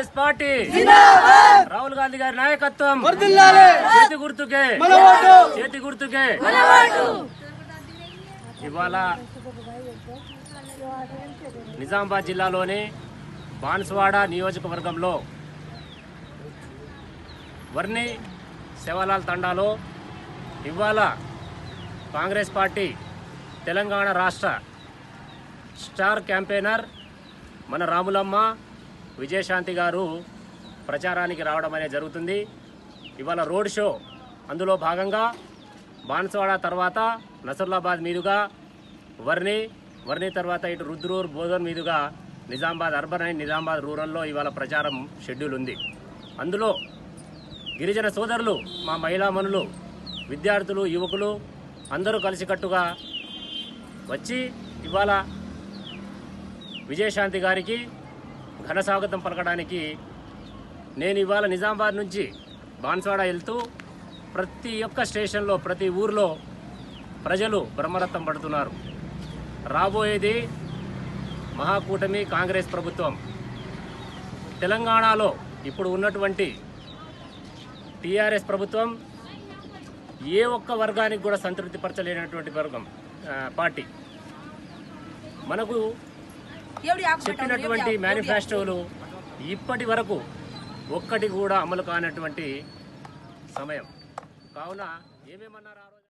Congress party. Rahul Gandhi గారి నాయకత్వం. చేతి గుర్తుకే. చేతి గుర్తుకే. ఇవాళ నిజామాబాద్ జిల్లాలోని బాన్స్వాడ నియోజకవర్గంలో వర్ణి శివలాల్ తండాలో ఇవాళ కాంగ్రెస్ పార్టీ తెలంగాణ రాష్ట్ర స్టార్ క్యాంపెయినర్ మన రాములమ్మ విజయశాంతి గారు ప్రచారానికి రావడం అనేది జరుగుతుంది. ఇవాళ రోడ్ షో అందులో భాగంగా బాన్సవాడ తర్వాత నసరులాబాద్ మీదుగా వర్ణి వర్ణి తర్వాత ఇటు రుద్రూర్ బోధన్ మీదుగా నిజామాబాద్ అర్బన్ అండ్ నిజామాబాద్ రూరల్లో ఇవాళ ప్రచారం షెడ్యూల్ ఉంది. అందులో గిరిజన సోదరులు మా మహిళామణులు విద్యార్థులు యువకులు అందరూ కలిసికట్టుగా వచ్చి ఇవాళ విజయశాంతి గారికి ఘన స్వాగతం పలకడానికి నేను ఇవాళ నిజామాబాద్ నుంచి బాన్స్వాడ వెళ్తూ ప్రతి ఒక్క స్టేషన్లో ప్రతి ఊర్లో ప్రజలు బ్రహ్మరథం పడుతున్నారు. రాబోయేది మహాకూటమి కాంగ్రెస్ ప్రభుత్వం. తెలంగాణలో ఇప్పుడు ఉన్నటువంటి టీఆర్ఎస్ ప్రభుత్వం ఏ ఒక్క వర్గానికి కూడా సంతృప్తిపరచలేనటువంటి వర్గం పార్టీ. మనకు చెప్పినటువంటి మేనిఫెస్టోలు ఇప్పటి వరకు ఒక్కటి కూడా అమలు కానటువంటి సమయం కావున ఏమేమన్నారు?